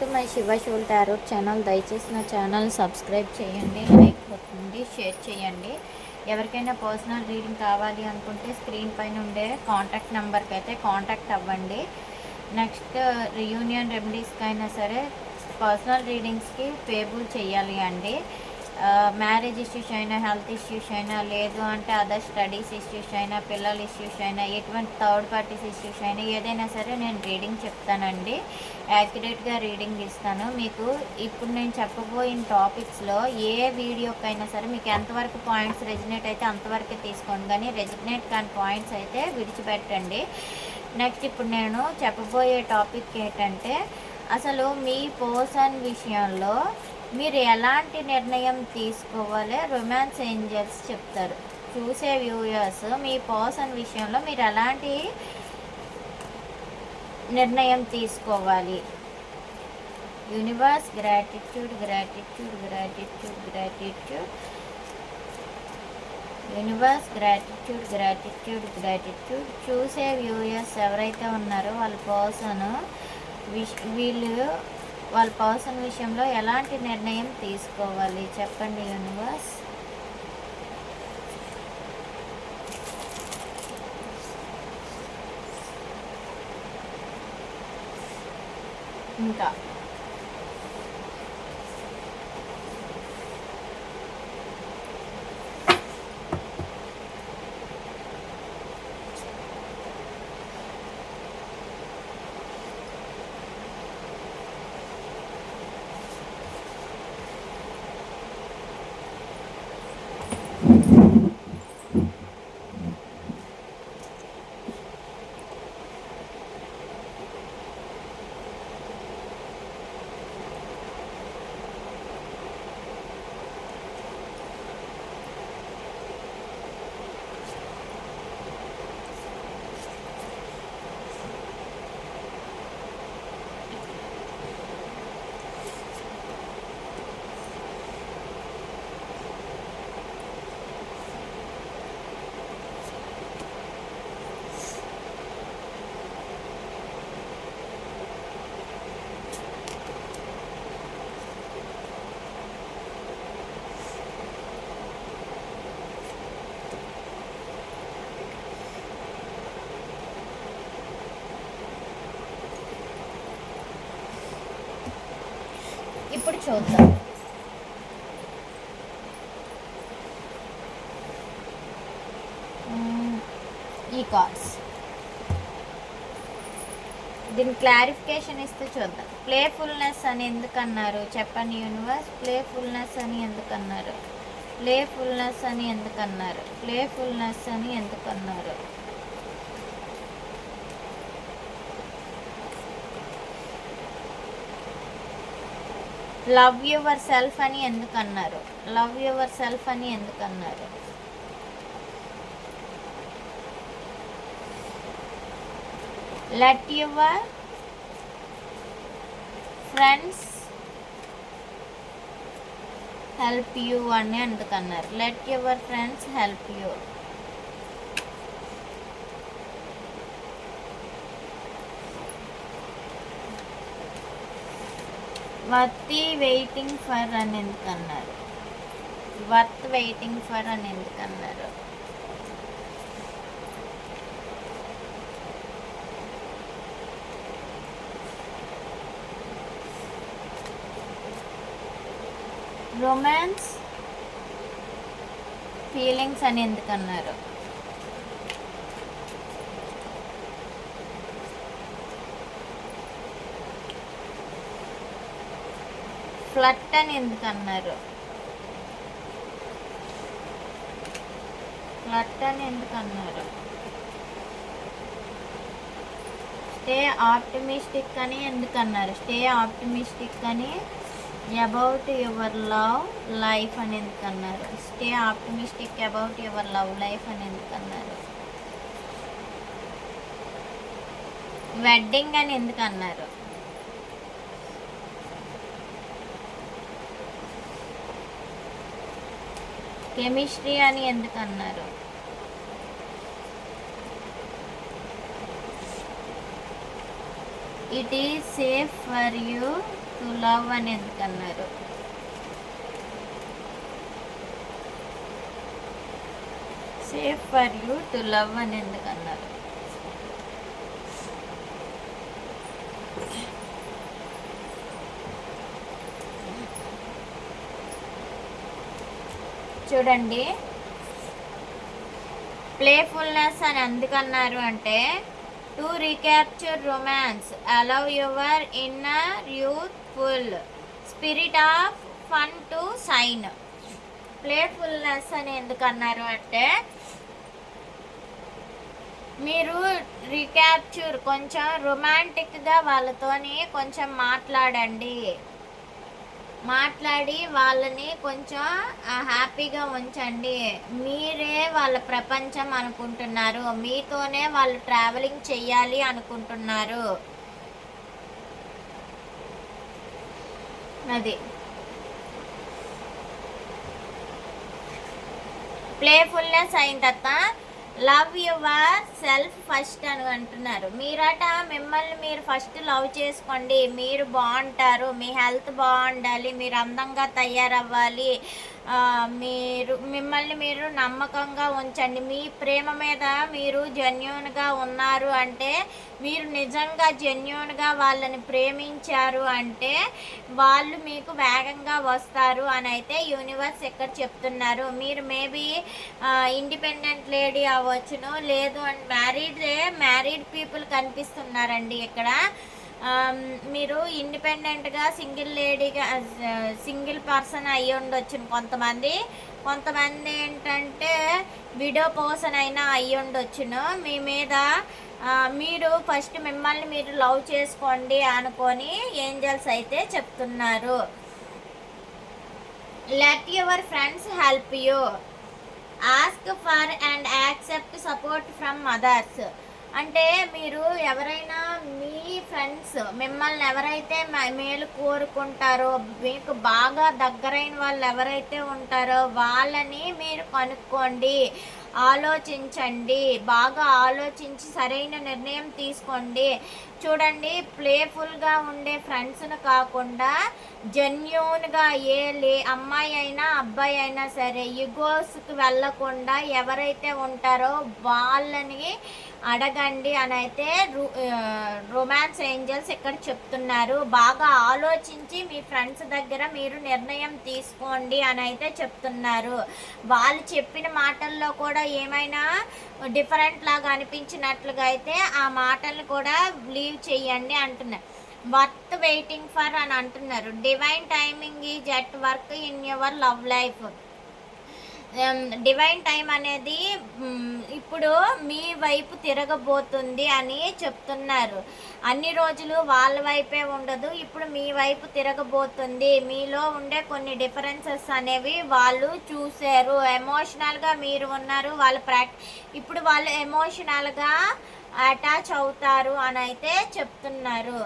To my Shiva soul tarot channel. దయచేసి నా channel subscribe చేయండి లైక్ కొట్టండి షేర్ చేయండి. ఎవరికైనా పర్సనల్ రీడింగ్ కావాలి అనుకుంటే స్క్రీన్ పైన ఉండే కాంటాక్ట్ నెంబర్కి అయితే కాంటాక్ట్ అవ్వండి. నెక్స్ట్ రియూనియన్ రెమెడీస్కి అయినా సరే పర్సనల్ రీడింగ్స్కి పేబుల్ చేయాలి అండి. మ్యారేజ్ ఇష్యూస్ అయినా హెల్త్ ఇష్యూస్ అయినా లేదు అంటే అదర్ స్టడీస్ ఇష్యూస్ అయినా పిల్లల ఇష్యూస్ అయినా ఎటువంటి థర్డ్ పార్టీస్ ఇష్యూస్ అయినా ఏదైనా సరే నేను రీడింగ్ చెప్తానండి. యాక్యురేట్గా రీడింగ్ ఇస్తాను. మీకు ఇప్పుడు నేను చెప్పబోయిన టాపిక్స్లో ఏ వీడియోకైనా సరే మీకు ఎంతవరకు పాయింట్స్ రెజినేట్ అయితే అంతవరకే తీసుకోండి. కానీ రెజినేట్ కాని పాయింట్స్ అయితే విడిచిపెట్టండి. నెక్స్ట్ ఇప్పుడు నేను చెప్పబోయే టాపిక్ ఏంటంటే అసలు మీ పర్సన్ విషయంలో మీరు ఎలాంటి నిర్ణయం తీసుకోవాలి? రొమాన్స్ ఏంజల్స్ చెప్తారు. చూసే వ్యూయర్స్ మీ పర్సన్ విషయంలో మీరు ఎలాంటి నిర్ణయం తీసుకోవాలి? Universe gratitude gratitude gratitude gratitude universe gratitude gratitude gratitude చూసే వ్యూయర్స్ ఎవరైతే ఉన్నారో వాళ్ళ పర్సన్ విష్ వీళ్ళు వాళ్ళ పర్సన్ విషయంలో ఎలాంటి నిర్ణయం తీసుకోవాలి? చెప్పండి యూనివర్స్. ఇంకా. చూద్దాం. ఈ కార్డ్స్. దీని క్లారిఫికేషన్ ఇస్తే చూద్దాం. ప్లేఫుల్నెస్ అని ఎందుకన్నారు? చెప్పండి యూనివర్స్. ప్లేఫుల్నెస్ అని ఎందుకన్నారు? ప్లేఫుల్నెస్ అని ఎందుకన్నారు? ప్లేఫుల్నెస్ అని ఎందుకన్నారు? లవ్ యువర్ సెల్ఫ్ అని ఎందుకన్నారు? లవ్ యువర్ సెల్ఫ్ అని ఎందుకన్నారు? Let your friends help you అని ఎందుకన్నారు? Let your friends help you worthy waiting for అని ఎందుకన్నారు? వర్త్ వెయిటింగ్ ఫర్ అని ఎందుకన్నారు? రొమాన్స్ ఫీలింగ్స్ అని ఎందుకన్నారు? ఫ్లట్ అని ఎందుకు అన్నారు ఫ్లట్ అని ఎందుకు అన్నారు స్టే ఆప్టిమిస్టిక్ అని ఎందుకు అన్నారు స్టే ఆప్టిమిస్టిక్ అని అబౌట్ యువర్ లవ్ లైఫ్ అని ఎందుకు అన్నారు stay optimistic about your love life అని ఎందుకు అన్నారు వెడ్డింగ్ అని ఎందుకు అన్నారు కెమిస్ట్రీ అని ఎందుకు అన్నారు? It is safe for you to love అని ఎందుకన్నారు safe for you to love అని ఎందుకన్నారు చూడండి. ప్లేఫుల్నెస్ అని ఎందుకన్నారు అంటే to recapture romance allow your inner youthful spirit of fun to shine playfulness అని ఎందుకన్నారు అంటే మీరు రీక్యాప్చర్ కొంచెం రొమాంటిక్గా వాళ్ళతోని కొంచెం మాట్లాడండి. మాట్లాడి వాళ్ళని కొంచెం హ్యాపీగా ఉంచండి. మీరే వాళ్ళ ప్రపంచం అనుకుంటున్నారు. మీతోనే వాళ్ళు ట్రావెలింగ్ చెయ్యాలి అనుకుంటున్నారు. అది. ప్లేఫుల్నెస్ అయిన తర్వాత లవ్ యువర్ సెల్ఫ్ ఫస్ట్ అని అంటున్నారు. మీరట మిమ్మల్ని మీరు ఫస్ట్ లవ్ చేసుకోండి. మీరు బాగుంటారు. మీ హెల్త్ బాగుండాలి. మీరు అందంగా తయారవ్వాలి. మీరు మిమ్మల్ని మీరు నమ్మకంగా ఉంచండి. మీ ప్రేమ మీద మీరు జెన్యున్గా ఉన్నారు అంటే మీరు నిజంగా జెన్యున్గా వాళ్ళని ప్రేమించారు అంటే వాళ్ళు మీకు వేగంగా వస్తారు అని అయితే యూనివర్స్ ఇక్కడ చెప్తున్నారు. మీరు మేబీ ఇండిపెండెంట్ లేడీ అవ్వచ్చును లేదు అండ్ మ్యారీడ్ మ్యారీడ్ పీపుల్ కనిపిస్తున్నారండి ఇక్కడ. మీరు ఇండిపెండెంట్గా సింగిల్ లేడీగా సింగిల్ పర్సన్ అయ్యి ఉండొచ్చు కొంతమంది. కొంతమంది ఏంటంటే విడో పర్సన్ అయినా అయ్యి ఉండొచ్చును. మీ మీద మీరు ఫస్ట్ మిమ్మల్ని మీరు లవ్ చేసుకోండి అనుకొని ఏంజల్స్ అయితే చెప్తున్నారు. Let your friends help you. Ask for and accept support from mothers. అంటే మీరు ఎవరైనా మీ ఫ్రెండ్స్ మిమ్మల్ని ఎవరైతే మేలు కోరుకుంటారో మీకు బాగా దగ్గరైన వాళ్ళు ఎవరైతే ఉంటారో వాళ్ళని మీరు కనుక్కోండి. ఆలోచించండి. బాగా ఆలోచించి సరైన నిర్ణయం తీసుకోండి. చూడండి ప్లేఫుల్గా ఉండే ఫ్రెండ్స్ను కాకుండా జెన్యున్గా ఏ లే అమ్మాయి అయినా అబ్బాయి అయినా సరే యుగోస్కి వెళ్ళకుండా ఎవరైతే ఉంటారో వాళ్ళని అడగండి అని అయితే రొమాన్స్ ఏంజల్స్ ఇక్కడ చెప్తున్నారు. బాగా ఆలోచించి మీ ఫ్రెండ్స్ దగ్గర మీరు నిర్ణయం తీసుకోండి అని అయితే చెప్తున్నారు. వాళ్ళు చెప్పిన మాటల్లో కూడా ఏమైనా డిఫరెంట్ లాగా అనిపించినట్లుగా అయితే ఆ మాటలు కూడా లీవ్ చేయండి అంటున్నారు. వర్త్ వెయిటింగ్ ఫర్ అని అంటున్నారు. Divine timing is at work in your love life. Divine time అనేది ఇప్పుడు మీ వైపు తిరగబోతుంది అని చెప్తున్నారు. అన్ని రోజులు వాళ్ళ వైపే ఉండదు. ఇప్పుడు మీ వైపు తిరగబోతుంది. మీలో ఉండే కొన్ని డిఫరెన్సెస్ అనేవి వాళ్ళు చూశారు. ఎమోషనల్గా మీరు ఉన్నారు. వాళ్ళు ప్రాక్ ఇప్పుడు వాళ్ళు ఎమోషనల్గా అటాచ్ అవుతారు అని అయితే చెప్తున్నారు.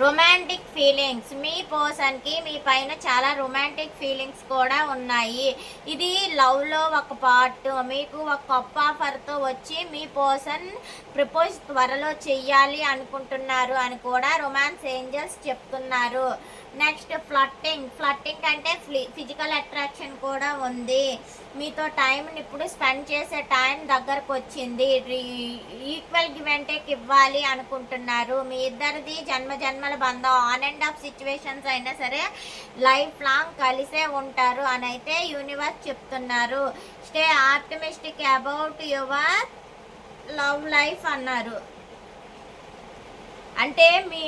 రొమాంటిక్ ఫీలింగ్స్ మీ పర్సన్కి మీ పైన చాలా రొమాంటిక్ ఫీలింగ్స్ కూడా ఉన్నాయి. ఇది లవ్లో ఒక పార్ట్ మీకు ఒక గొప్ప ఆఫర్తో వచ్చి మీ పర్సన్ ప్రపోజ్ త్వరలో చెయ్యాలి అనుకుంటున్నారు అని కూడా రొమాన్స్ ఏంజల్స్ చెప్తున్నారు. Next flirting. ఫ్లట్టింగ్ అంటే ఫిజికల్ అట్రాక్షన్ కూడా ఉంది. మీతో టైంని ఇప్పుడు స్పెండ్ చేసే టైం దగ్గరకు వచ్చింది ఈక్వల్ గివ్ అండ్ టేక్ ఇవ్వాలి అనుకుంటున్నారు. మీ ఇద్దరిది జన్మ జన్మల బంధం. ఆన్ అండ్ ఆఫ్ సిచ్యువేషన్స్ అయినా సరే లైఫ్ లాంగ్ కలిసే ఉంటారు అని అయితే యూనివర్స్ చెప్తున్నారు. Stay optimistic about your love life అన్నారు. అంటే మీ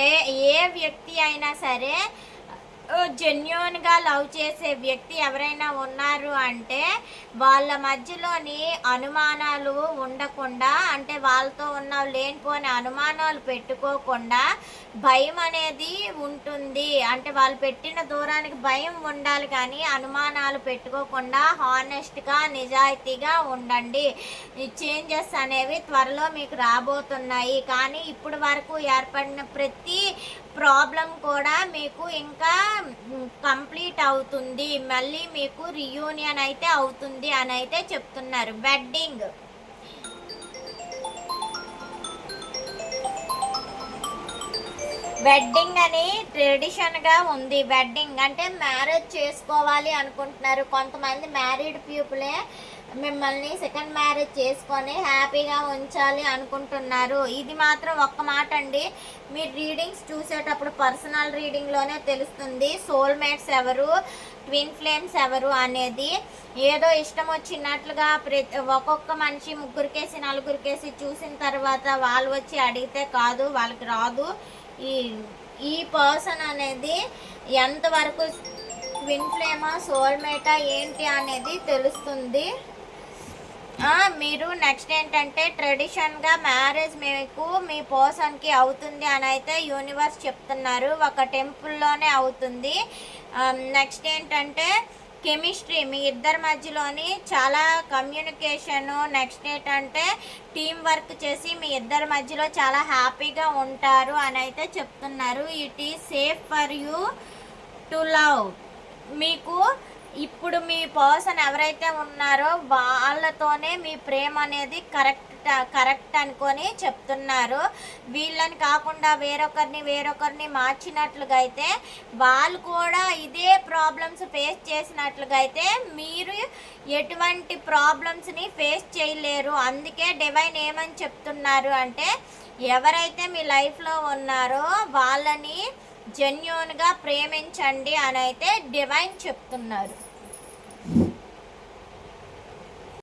ఏ ఏ వ్యక్తి అయినా సరే జెన్యున్గా లవ్ చేసే వ్యక్తి ఎవరైనా ఉన్నారు అంటే వాళ్ళ మధ్యలోని అనుమానాలు ఉండకుండా అంటే వాళ్ళతో ఉన్న లేనిపోని అనుమానాలు పెట్టుకోకుండా భయం అనేది ఉంటుంది. అంటే వాళ్ళు పెట్టిన దూరానికి భయం ఉండాలి కానీ అనుమానాలు పెట్టుకోకుండా హానెస్ట్గా నిజాయితీగా ఉండండి. చేంజెస్ అనేవి త్వరలో మీకు రాబోతున్నాయి. కానీ ఇప్పుడు వరకు ఏర్పడిన ప్రతి ప్రాబ్లం కూడా మీకు ఇంకా కంప్లీట్ అవుతుంది. మళ్ళీ మీకు రియూనియన్ అయితే అవుతుంది అని అయితే చెప్తున్నారు. వెడ్డింగ్ వెడ్డింగ్ అని ట్రెడిషన్గా ఉంది. వెడ్డింగ్ అంటే మ్యారేజ్ చేసుకోవాలి అనుకుంటున్నారు కొంతమంది మ్యారీడ్ పీపులే మిమ్మల్ని సెకండ్ మ్యారేజ్ చేసుకొని హ్యాపీగా ఉంచాలి అనుకుంటున్నారు. ఇది మాత్రం ఒక్క మాట అండి మీరు రీడింగ్స్ చూసేటప్పుడు పర్సనల్ రీడింగ్లోనే తెలుస్తుంది. సోల్మేట్స్ ఎవరు ట్విన్ ఫ్లేమ్స్ ఎవరు అనేది. ఏదో ఇష్టం వచ్చినట్లుగా ప్రతి ఒక్కొక్క మనిషి ముగ్గురికేసి నలుగురికేసి చూసిన తర్వాత వాళ్ళు వచ్చి అడిగితే కాదు వాళ్ళకి రాదు. ఈ ఈ పర్సన్ అనేది ఎంతవరకు ట్విన్ ఫ్లేమా సోల్మేటా ఏంటి అనేది తెలుస్తుంది. మీరు నెక్స్ట్ ఏంటంటే ట్రెడిషన్గా మ్యారేజ్ మీకు మీ పర్సన్కి అవుతుంది అని అయితే యూనివర్స్ చెప్తున్నారు. ఒక టెంపుల్లోనే అవుతుంది. నెక్స్ట్ ఏంటంటే కెమిస్ట్రీ మీ ఇద్దరి మధ్యలోని చాలా కమ్యూనికేషను నెక్స్ట్ ఏంటంటే టీం వర్క్ చేసి మీ ఇద్దరి మధ్యలో చాలా హ్యాపీగా ఉంటారు అని అయితే చెప్తున్నారు. It is safe for you to love మీకు ఇప్పుడు మీ పర్సన్ ఎవరైతే ఉన్నారో వాళ్ళతోనే మీ ప్రేమ అనేది కరెక్ట్ కరెక్ట్ అనుకొని చెప్తున్నారు. వీళ్ళని కాకుండా వేరొకరిని వేరొకరిని మార్చినట్లుగా అయితే వాళ్ళు కూడా ఇదే ప్రాబ్లమ్స్ ఫేస్ చేసినట్లుగా అయితే మీరు ఎటువంటి ప్రాబ్లమ్స్ని ఫేస్ చేయలేరు. అందుకే డివైన్ ఏమని చెప్తున్నారు అంటే ఎవరైతే మీ లైఫ్లో ఉన్నారో వాళ్ళని జెన్యున్గా ప్రేమించండి అని అయితే డివైన్ చెప్తున్నారు.